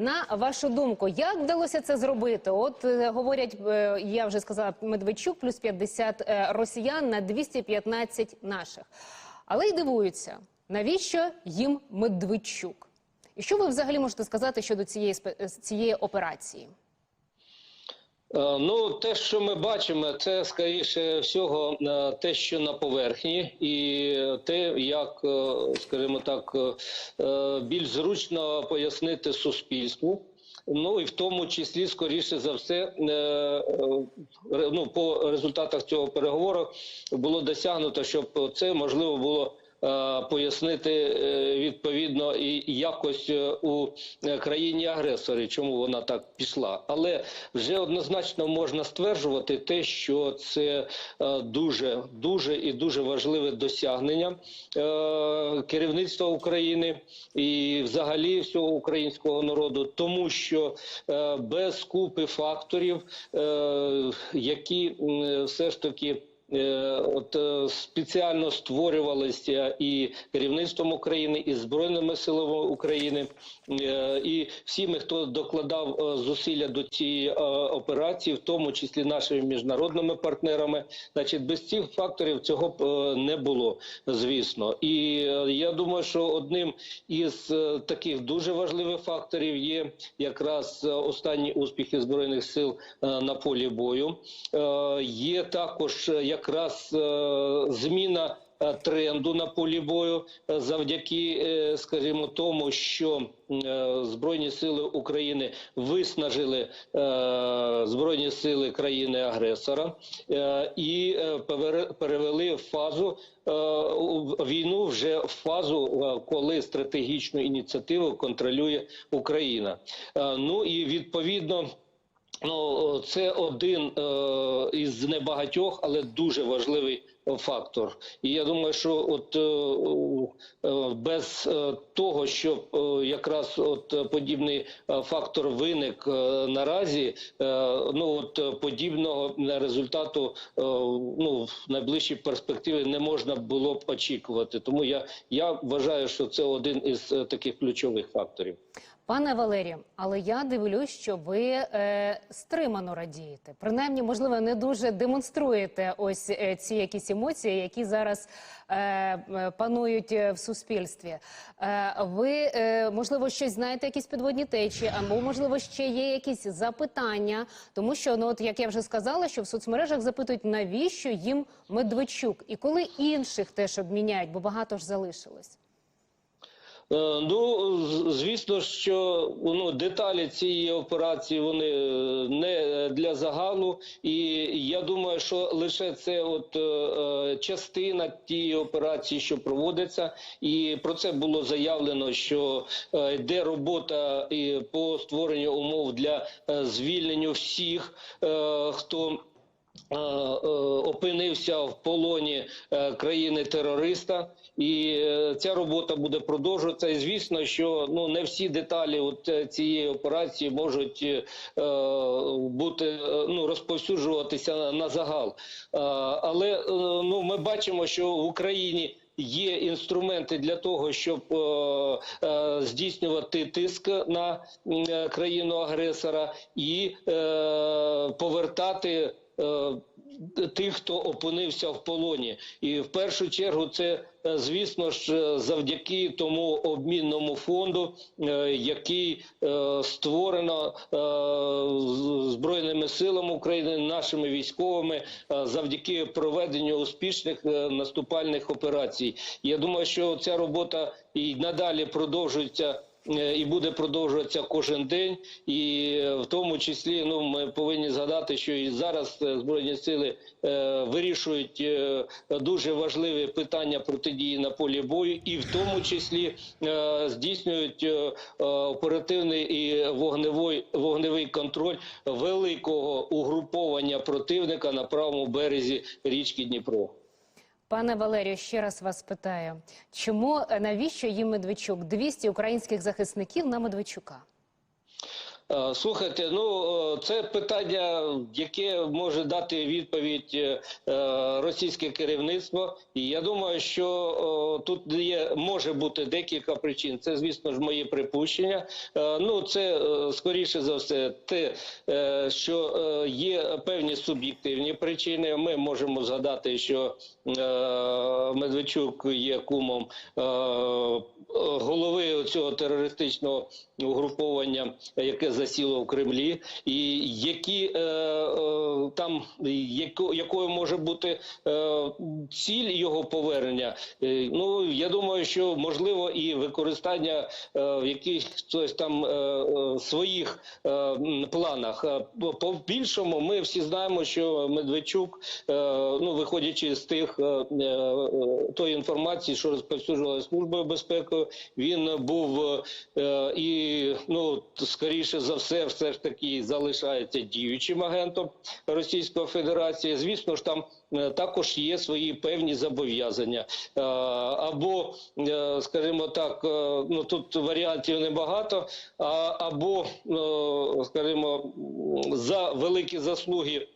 На вашу думку, як вдалося це зробити? От е, говорять, е, я вже сказала, Медведчук плюс 50 е, росіян на 215 наших. Але й дивуються, навіщо їм Медведчук? І що ви взагалі можете сказати щодо цієї цієї операції? Е, Ну, те, що ми бачимо, це скоріше всього е, те, що на поверхні, і те, як, е, скажімо так, більш зручно пояснити суспільству. Ну і в тому числі, скоріше за все, ну, по результатах цього переговору було досягнуто, щоб це можливо було пояснити е, відповідно і якось е, у е, країні агресорі, чому вона так пішла. Але вже однозначно можна стверджувати те, що це е, дуже дуже і дуже важливе досягнення е, керівництва України і взагалі всього українського народу, тому що е, без купи факторів, е, які все ж таки. Е, От е, спеціально створювалися і керівництвом України, і збройними силами України, е, і всіми, хто докладав зусилля до цієї операції, в тому числі нашими міжнародними партнерами. Значить, без цих факторів цього б не було, звісно. І я думаю, що одним із таких дуже важливих факторів є якраз останні успіхи збройних сил на полі бою. Є також е, якраз е, зміна. е, Тренду на полі бою е, завдяки, скажімо, тому, що збройні сили України виснажили збройні сили країни-агресора і перевели в фазу війну вже в фазу, коли стратегічну ініціативу контролює Україна. Ну і відповідно. Ну, це один е, із небагатьох, але дуже важливий е, фактор. І я думаю, що от е, е, без е, того, щоб е, якраз от подібний фактор виник е, наразі, е, ну от подібного результату е, ну в найближчій перспективі не можна було б очікувати. Тому я, я вважаю, що це один із таких ключових факторів. Пане Валерію, але я дивлюсь, що ви е, стримано радієте. Принаймні, можливо, не дуже демонструєте ось е, ці якісь емоції, які зараз е, панують е, в суспільстві. Е, ви, е, можливо, щось знаєте, якісь підводні течії, або, можливо, ще є якісь запитання, тому що, ну, от, як я вже сказала, що в соцмережах запитують, навіщо їм Медведчук, і коли інших теж обміняють, бо багато ж залишилось. Е, Ну, звісно, що ну, деталі цієї операції вони е, не для загалу, і я думаю, що лише це от е, е, частина тієї операції, що проводиться, і про це було заявлено, що йде робота по створенню умов для звільнення всіх, е, хто опинився в полоні е, країни-терориста, і е, ця робота буде продовжуватися. І звісно, що ну не всі деталі от е, цієї операції можуть е, бути е, ну розповсюджуватися на, загал. Е, але е, ну ми бачимо, що в Україні. Є інструменти для того, щоб е, е, здійснювати тиск на е, країну агресора і е, повертати е, тих, хто опинився в полоні, і в першу чергу це е, звісно ж е, завдяки тому обмінному фонду, е, який е, створено е, збройними силами України, нашими військовими, е, завдяки проведенню успішних е, наступальних операцій. Я думаю, що ця робота і надалі продовжується. Е, І буде продовжуватися кожен день, і е, в тому числі ну ми повинні згадати, що і зараз е, збройні сили е, вирішують е, дуже важливі питання протидії на полі бою, і в тому числі е, здійснюють е, оперативний і вогневий вогневий контроль великого угруповання противника на правому березі річки Дніпро. Пане Валерію, ще раз вас питаю, чому е, навіщо їм Медведчук? 200 українських захисників на Медведчука. Е, Слухайте, ну е, це питання, яке може дати відповідь е, російське керівництво. І я думаю, що тут є може бути декілька причин. Це, звісно ж, мої припущення. Ну, це скоріше за все, те, що є певні суб'єктивні причини. Ми можемо згадати, що Медведчук є кумом голови цього терористичного угруповання, яке засіло в Кремлі, і які е, е, там яко, якою може бути е, ціль його повернення. Е, ну я думаю, що можливо і використання е, в якихось там е, е, своїх е, планах. Е, По більшому, ми всі знаємо, що Медведчук, е, ну виходячи з тих е, е, тої інформації, що розповсюджувалася службою безпеки, він був е, і ну скоріше за все, все ж таки залишається діючим агентом Російської Федерації. Звісно ж, там е, також є свої певні зобов'язання. Е, Або, е, скажімо так, ну тут варіантів небагато, або, скажімо, за великі заслуги.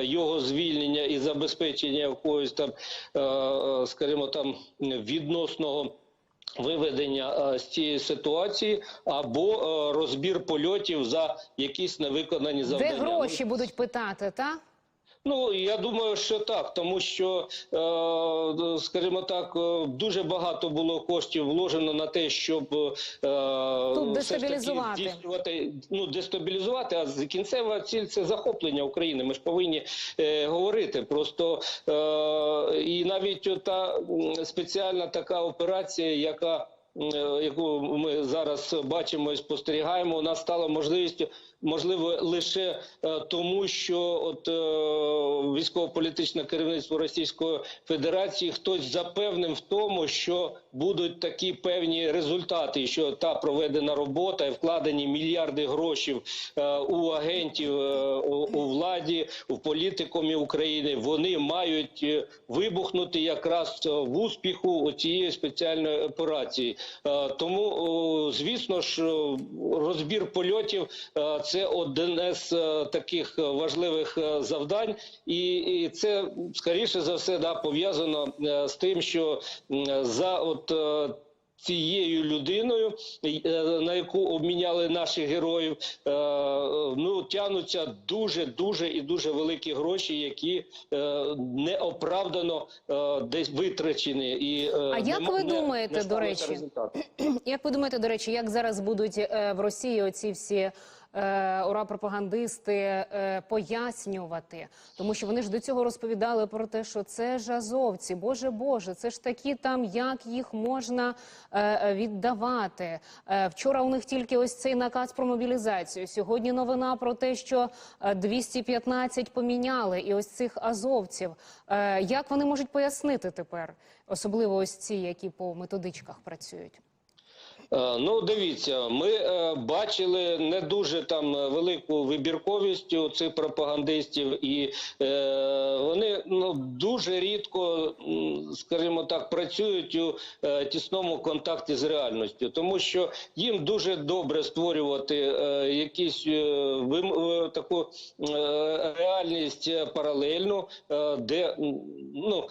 Його звільнення і забезпечення якогось там, скажімо, там відносного виведення е, з цієї ситуації або е, розбір польотів за якісь невиконані Де гроші будуть питати, та? Ну я думаю, що так, тому що, е, скажімо так, е, дуже багато було коштів вложено на те, щоб е, Тут таки дестабілізувати. здійснювати, ну дестабілізувати. А кінцева ціль це захоплення України. Ми ж повинні е, говорити. Просто е, і навіть та спеціальна така операція, яка яку ми зараз бачимо і спостерігаємо, у нас стала можливістю. Можливо, лише е, тому, що от е, військово-політичне керівництво Російської Федерації хтось запевнив в тому, що будуть такі певні результати, що та проведена робота і вкладені мільярди грошей е, у агентів е, у, владі, у політикумі України. Вони мають е, вибухнути якраз е, в успіху цієї спеціальної операції. Е, Тому, звісно ж, розбір польотів е, це одне з е, таких е, важливих е, завдань, і, це скоріше за все да пов'язано е, з тим, що за от. Цією людиною, е, на яку обміняли наших героїв, е, ну тягнуться дуже дуже і дуже великі гроші, які е, неоправдано десь витрачені. І А як не ви не- думаєте, не до речі? результат. Як ви думаєте, до речі, як зараз будуть в Росії оці всі е, ура-пропагандисти е, пояснювати? Тому що вони ж до цього розповідали про те, що це ж азовці, боже Боже, це ж такі там, як їх можна е, віддавати. Вчора у них тільки ось цей наказ про мобілізацію. Сьогодні новина про те, що е, 215 поміняли, і ось цих азовців. Як вони можуть пояснити тепер, особливо ось ці, які по методичках працюють? Е, Ну, дивіться, ми е, бачили не дуже там велику вибірковість у цих пропагандистів, і е, вони ну дуже рідко, скажімо так, працюють у тісному контакті з реальністю, тому що їм дуже добре створювати якісь таку реальність паралельну, де ну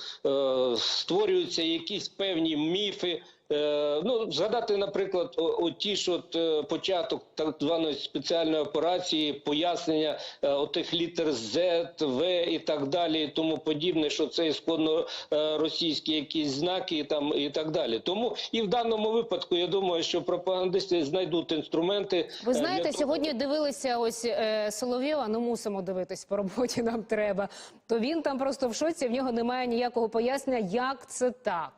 створюються якісь певні міфи. Е, Ну, згадати, наприклад, о, о ті ж от е, початок так званої спеціальної операції, пояснення е, отих літер Z, В і так далі, і тому подібне, що це ісконно російські якісь знаки і там і так далі. Тому і в даному випадку я думаю, що пропагандисти знайдуть інструменти. Ви знаєте, того, сьогодні дивилися ось е, Соловйова, ну мусимо дивитись по роботі, нам треба. То він там просто в шоці, в нього немає ніякого пояснення, як це так.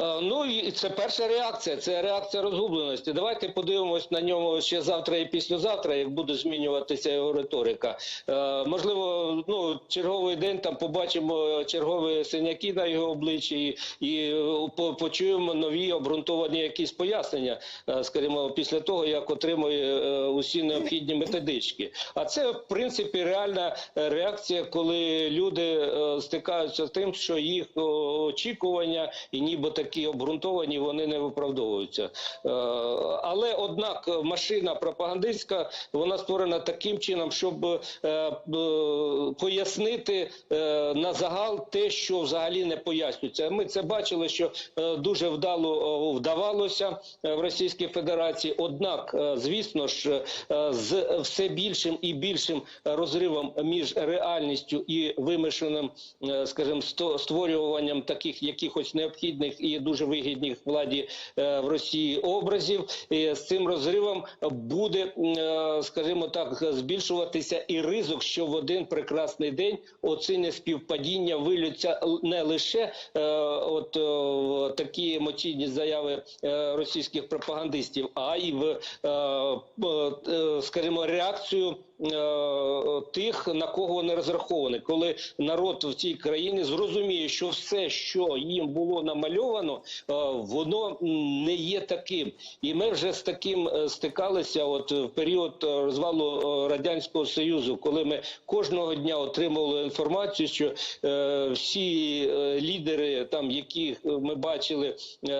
Е, Ну і це перша реакція, це реакція розгубленості. Давайте подивимось на ньому ще завтра і післязавтра, як буде змінюватися його риторика. Е, можливо, ну черговий день там побачимо чергові синяки на його обличчі і, е, по- почуємо нові обґрунтовані якісь пояснення, скажімо, після того як отримує усі необхідні методички. А це в принципі реальна реакція, коли люди стикаються з тим, що їх очікування і нібито такі обґрунтовані, вони не виправдовуються. Е, Але однак машина пропагандистська вона створена таким чином, щоб е, е, пояснити на загал те, що взагалі не пояснюється. Ми це бачили, що дуже вдало вдавалося в Російській Федерації. Однак, звісно ж, з все більшим і більшим розривом між реальністю і вимишленим, е, скажімо, створюванням таких якихось необхідних і дуже вигідних владі е, в Росії образів, і з цим розривом буде, е, скажімо так, збільшуватися і ризик, що в один прекрасний день оці неспівпадіння вилються не лише е, от такі емоційні заяви російських пропагандистів, а й в скажімо, реакцію тих, на кого вони розраховані, коли народ в цій країні зрозуміє, що все, що їм було намальовано, е, воно не є таким. І ми вже з таким е, стикалися. От в період е, розвалу е, радянського союзу, коли ми кожного дня отримували інформацію, що е, всі е, лідери, там яких ми бачили е,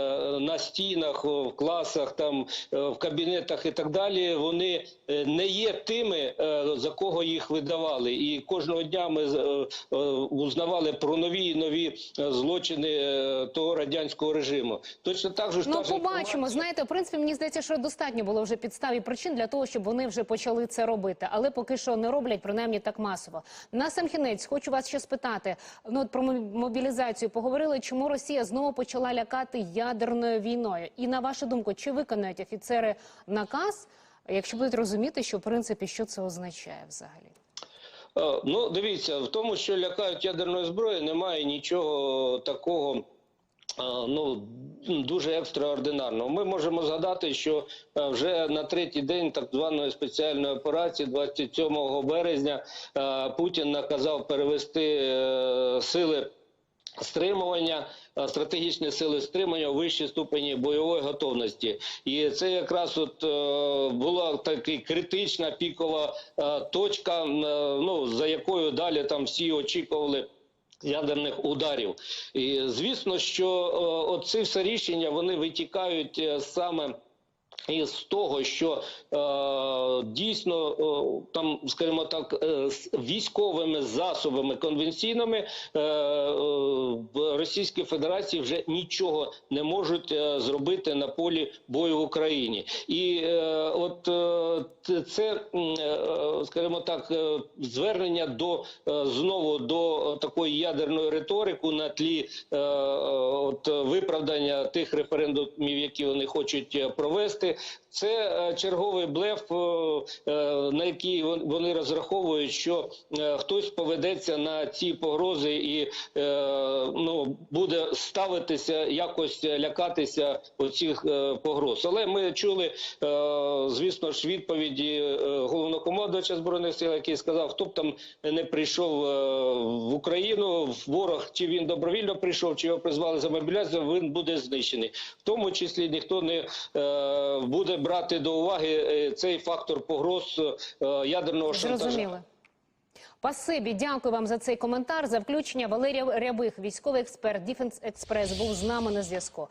на стінах, в класах, там е, в кабінетах і так далі, вони е, не є тими, е, за кого їх видавали. І кожного дня ми е, е, узнавали про нові і нові е, злочини е, того радянського режиму. Точно так же ж Ну, побачимо. інформація- Знаєте, в принципі, мені здається, що достатньо було вже підстав і причин для того, щоб вони вже почали це робити. Але поки що не роблять, принаймні так масово. На сам кінець хочу вас ще спитати. Ну от про мобілізацію поговорили, чому Росія знову почала лякати ядерною війною. І на вашу думку, чи виконають офіцери наказ, якщо будуть розуміти, що в принципі що це означає взагалі? Е, Ну, дивіться, в тому, що лякають ядерною зброєю, немає нічого такого. е, Ну дуже екстраординарного. Ми можемо згадати, що е, вже на третій день так званої спеціальної операції, 27 березня, Путін наказав перевести сили стримування, стратегічні сили стримання у вищій ступені бойової готовності. І це якраз от е, була така критична пікова е, точка, е, ну за якою далі там всі очікували. Ядерних ударів, і звісно, що е, оці все рішення вони витікають е, саме із того, що е, дійсно е, там, скажімо так, е, з військовими засобами конвенційними е, е, Російській Федерації вже нічого не можуть е, зробити на полі бою в Україні, і е, от е, це, е, скажімо так, е, звернення до е, знову до такої ядерної риторики на тлі е, от виправдання тих референдумів, які вони хочуть е, Це е, черговий блеф, е, е, на який вони розраховують, що хтось поведеться на ці погрози і ну буде ставитися якось лякатися оцих погроз. Але ми чули, звісно ж, відповіді головнокомандувача збройних сил, який сказав, хто б там не прийшов в Україну, ворог чи він добровільно прийшов, чи його призвали за мобіляцію, він буде знищений. В тому числі ніхто не буде брати до уваги е, цей фактор погроз е, ядерного шантажу. Зрозуміло. Пасибі, дякую вам за цей коментар. За включення Валерія Рябих, військовий експерт Діфенс Експрес, був з нами на зв'язку.